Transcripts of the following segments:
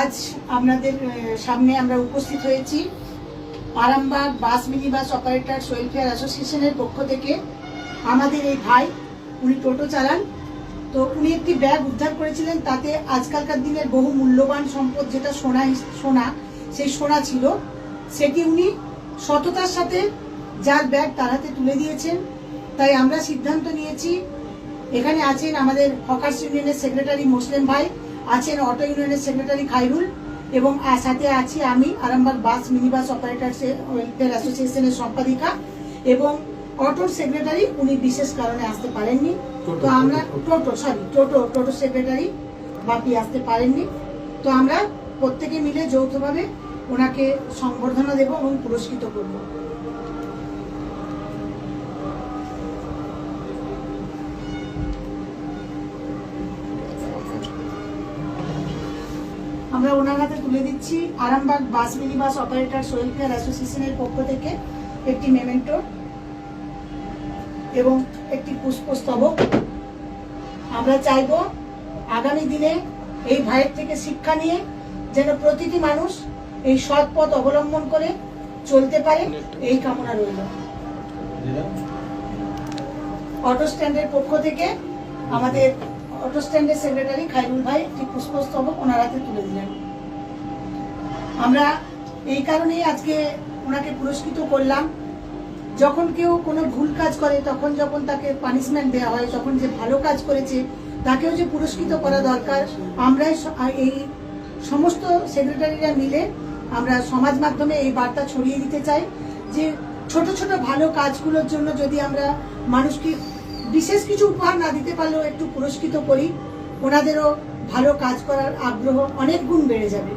আজ আপনাদের সামনে আমরা উপস্থিত হয়েছি Arambagh bus mini bus operators welfare অ্যাসোসিয়েশনের পক্ষ থেকে। আমাদের এই ভাই, উনি টোটো চালান। তো উনি একটি ব্যাগ উদ্ধার করেছিলেন, তাতে আজকালকার দিনের বহু মূল্যবান সম্পদ যেটা সোনা সোনা, সেই সোনা ছিল। সেটি উনি সততার সাথে যার ব্যাগ তার হাতে তুলে দিয়েছেন। তাই আমরা সিদ্ধান্ত নিয়েছি এখানে আছেন আমাদের হকার্স ইউনিয়নের সেক্রেটারি মুসলিম ভাই আছেন অটো ইউনিয়নের সেক্রেটারি খাইরুল এবং সাথে আছি আমি Arambagh bus mini bus operators welfare অ্যাসোসিয়েশনের সম্পাদিকা এবং অটোর সেক্রেটারি উনি বিশেষ কারণে আসতে পারেননি। তো আমরা টোটো সরি টোটো টোটো সেক্রেটারি বাপি আসতে পারেননি। তো আমরা প্রত্যেকে মিলে যৌথভাবে ওনাকে সংবর্ধনা দেব এবং পুরস্কৃত করব। ওনার হাতে তুলে দিচ্ছি। Arambagh bus mini bus operators welfare অ্যাসোসিয়েশনের পক্ষ থেকে একটি মেমেন্টো এবং একটি পুষ্পস্তবক। আমরা চাইব আগামী দিনে এই ভাইয়ের থেকে শিক্ষা নিয়ে যেন প্রতিটি মানুষ এই সৎ পথ অবলম্বন করে চলতে পারে, এই কামনা রইল। অটো স্ট্যান্ডের পক্ষ থেকে আমাদের অটো স্ট্যান্ডের সেক্রেটারি খাইরুল ভাই একটি পুষ্পস্তবক ওনার হাতে তুলে দিলেন। আমরা এই কারণেই আজকে ওনাকে পুরস্কৃত করলাম। যখন কেউ কোনো ভুল কাজ করে, তখন যখন তাকে পানিশমেন্ট দেওয়া হয়, যখন যে ভালো কাজ করেছে, তাকেও যে পুরস্কৃত করা দরকার, আমরাই এই সমস্ত সেক্রেটারিরা মিলে আমরা সমাজ মাধ্যমে এই বার্তা ছড়িয়ে দিতে চাই যে ছোট ছোট ভালো কাজগুলোর জন্য যদি আমরা মানুষকে বিশেষ কিছু উপহার না দিতে পারলেও একটু পুরস্কৃত করি, ওনাদেরও ভালো কাজ করার আগ্রহ অনেক গুণ বেড়ে যাবে।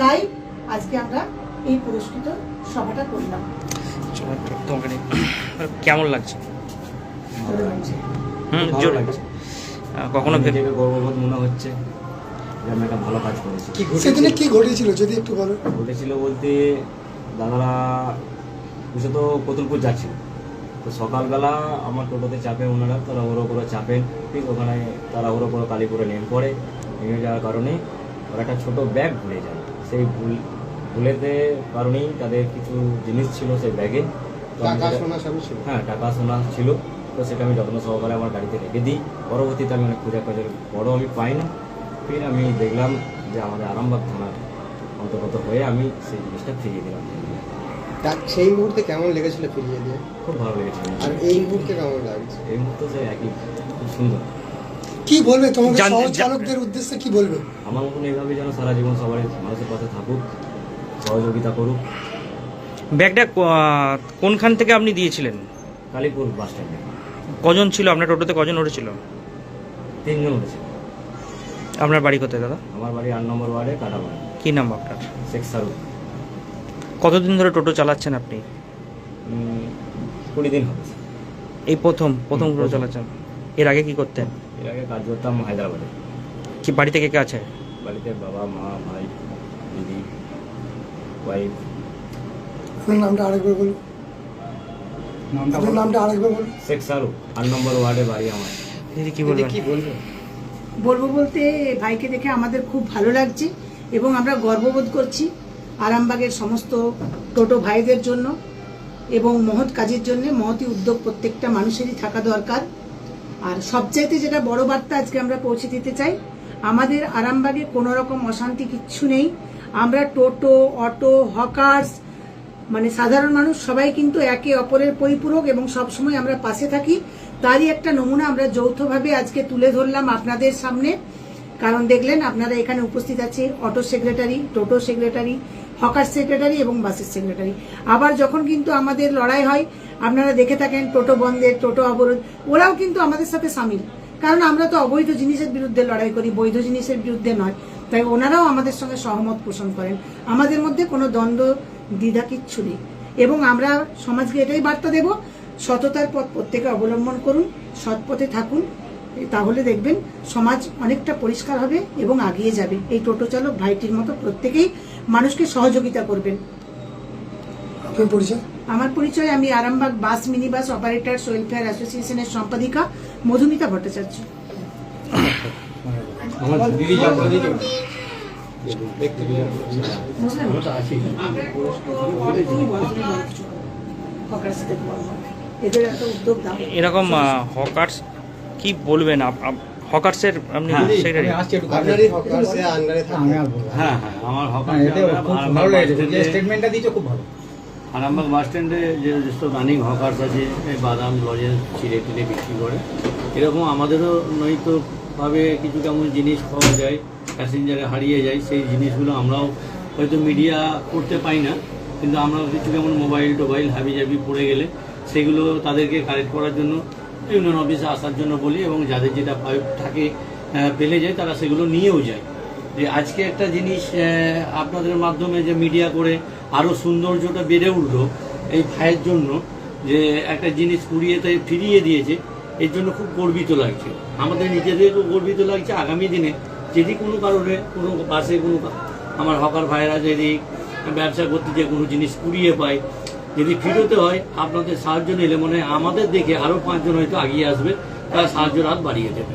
তাই আজকে আমরা এই পুরস্কৃত সভাটা করলাম। তোমাকে কেমন লাগছে? ভালো লাগছে। হুম জোর। লাগছে। কখনো ভেবে গর্ববোধ মনে হচ্ছে যে আমি একটা ভালো কাজ করেছি। কি সেদিনে কি ঘটেছিল? যদি একটু বলো। ঘটেছিল বলতে দাদারা কতুলপুর যাচ্ছিল। তো সকালবেলা আমার টোটোতে চাপে ওনারা তারা ওরো করে চাপেন ঠিক ওখানে তারা ওরো করে কালীপুরে নেমে পড়ে। নেমে যাওয়ার কারণে ওরা একটা ছোট ব্যাগ ভুলে যায়। সেই ভুল ভুলেতে কারণেই তাদের কিছু জিনিস ছিল সেই ব্যাগে হ্যাঁ টাকা সোনা ছিল। তো সেটা আমি যত্ন সহকারে আমার গাড়িতে রেখে দিই। পরবর্তীতে আমি অনেক খোঁজা খোঁজার পরও আমি পাই না। ফির আমি দেখলাম যে আমাদের আরামবাগ থানার অন্তর্গত হয়ে আমি সেই জিনিসটা ফিরিয়ে দিলাম। সেই মুহূর্তে কেমন লেগেছিল ফিরিয়ে দিয়ে? খুব ভালো লেগেছে আর এই মুহূর্তে কেমন লাগছে? এই মুহূর্তে একই খুব সুন্দর। কি বলবে তোমাদের চালকদের উদ্দেশ্যে কি বলবে? আমার মতন এইভাবে যেন সারা জীবন সবাই মানুষের পাশে থাকুক সহযোগিতা করুক। ব্যাগটা কোনখান থেকে আপনি দিয়েছিলেন? কালীপুর বাস স্ট্যান্ডে। কজন ছিল? আপনার টোটোতে কজন উঠেছিল? তিনজন উঠেছে আপনার বাড়ি কোথায় দাদা? আমার বাড়ি আট নম্বর ওয়ার্ডে কাটামারি কি নাম আপনার? শেখ সারু। কতদিন ধরে টোটো চালাচ্ছেন আপনি? কুড়ি দিন হবে। এই প্রথম প্রথম টোটো। চালাচ্ছেন। এর আগে কি করতেন? এর আগে কাজ করতাম হায়দ্রাবাদে। কি বাড়ি থেকে কে আছে? বাড়িতে বাবা মা ভাই দিদি ওয়াইফ আপনার নামটা আরেকবার বলুন। আপনার নামটা আরেকবার বলুন। শেখ সারু আট নম্বর ওয়ার্ডে বাড়ি আমার। দিদি কি বলবেন? কি বলব? বলব বলতে ভাইকে দেখে আমাদের খুব ভালো লাগছে এবং আমরা গর্ববোধ করছি আরামবাগের সমস্ত টোটো ভাইদের জন্য এবং মহৎ কাজের জন্য মহতি উদ্যোগ প্রত্যেকটা মানুষেরই থাকা দরকার। আর সবচাইতে যেটা বড় বার্তা আজকে আমরা পৌঁছে দিতে চাই, আমাদের আরামবাগে কোনো রকম অশান্তি কিচ্ছু নেই। আমরা টোটো, অটো, হকার্স মানে সাধারণ মানুষ সবাই কিন্তু একে অপরের পরিপূরক এবং সবসময় আমরা পাশে থাকি। তারই একটা নমুনা আমরা যৌথভাবে আজকে তুলে ধরলাম আপনাদের সামনে। কারণ দেখলেন আপনারা এখানে উপস্থিত আছে auto secretary, toto secretary hawker secretary এবং বাসের সেক্রেটারি। আবার যখন কিন্তু আমাদের লড়াই হয় আপনারা দেখে থাকেন, টোটো বন্ধের, টোটো অবরোধ, ওরাও কিন্তু আমাদের সাথে সামিল। কারণ আমরা তো অবৈধ জিনিসের বিরুদ্ধে লড়াই করি, বৈধ জিনিসের বিরুদ্ধে নয়। তাই ওনারাও আমাদের সঙ্গে সহমত পোষণ করেন। আমাদের মধ্যে কোনো দ্বন্দ্ব, দ্বিধা কিচ্ছু নেই। এবং আমরা সমাজকে এটাই বার্তা দেব, সততার পথ প্রত্যেকে অবলম্বন করুন, সৎ পথে থাকুন, তাহলে দেখবেন সমাজ অনেকটা পরিষ্কার হবে এবং আগিয়ে যাবে। এই টোটো চালক ভাইটির মতো প্রত্যেকেই মানুষকে সহযোগিতা করবেন। আপনার পরিচয়? আমার পরিচয় আমি Arambagh bus mini bus operators welfare অ্যাসোসিয়েশনের সম্পাদিকা মধুমিতা ভট্টাচার্য। এরকম হকার্স কি বলবেন? হকার্সের আপনি হ্যাঁ। সেক্রেটারি? আপনারই হকার্সে আন্ডারে থাকে হ্যাঁ হ্যাঁ আমার হকার ভালো লেগেছে। যে স্টেটমেন্টটা দিয়েছ খুব ভালো। আরামবাগ বাস স্ট্যান্ডে যে যেসব রানিং হকার্স আছে বাদাম লজেন্স চিড়ে টিড়ে বিক্রি করে, এরকম আমাদেরও নৈতিকভাবে কিছু কেমন জিনিস পাওয়া যায় প্যাসেঞ্জারে হারিয়ে যায়, সেই জিনিসগুলো আমরাও হয়তো মিডিয়া করতে পাই না, কিন্তু আমরা কিছু কেমন মোবাইল টোবাইল হাবি জাবি পড়ে গেলে সেগুলো তাদেরকে কালেক্ট করার জন্য ইউনিয়ন অফিসে আসার জন্য বলি এবং যাদের যেটা থাকে পেলে যায়, তারা সেগুলো নিয়েও যায়। যে আজকে একটা জিনিস আপনাদের মাধ্যমে যে মিডিয়া করে আরও সৌন্দর্যটা বেড়ে উঠল এই ভাইয়ের জন্য, যে একটা জিনিস কুড়িয়ে তাই ফিরিয়ে দিয়েছে, এর জন্য খুব গর্বিত লাগছে। আমাদের নিজেদেরও গর্বিত লাগছে আগামী দিনে। যদি কোনো কারণে কোনো বাসে কোনো আমার হকার ভাইয়েরা যদি ব্যবসা করতে যে কোনো জিনিস কুড়িয়ে পায়, যদি ফিরোতে হয়, আপনাদের সাহায্য নিলে মনে আমাদের দেখে আরও পাঁচজন হয়তো আগিয়ে আসবে, তারা সাহায্যের হাত বাড়িয়ে দেবে।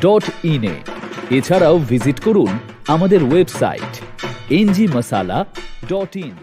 dot ইনে এছাড়াও ভিজিট করুন আমাদের website NG masala dot in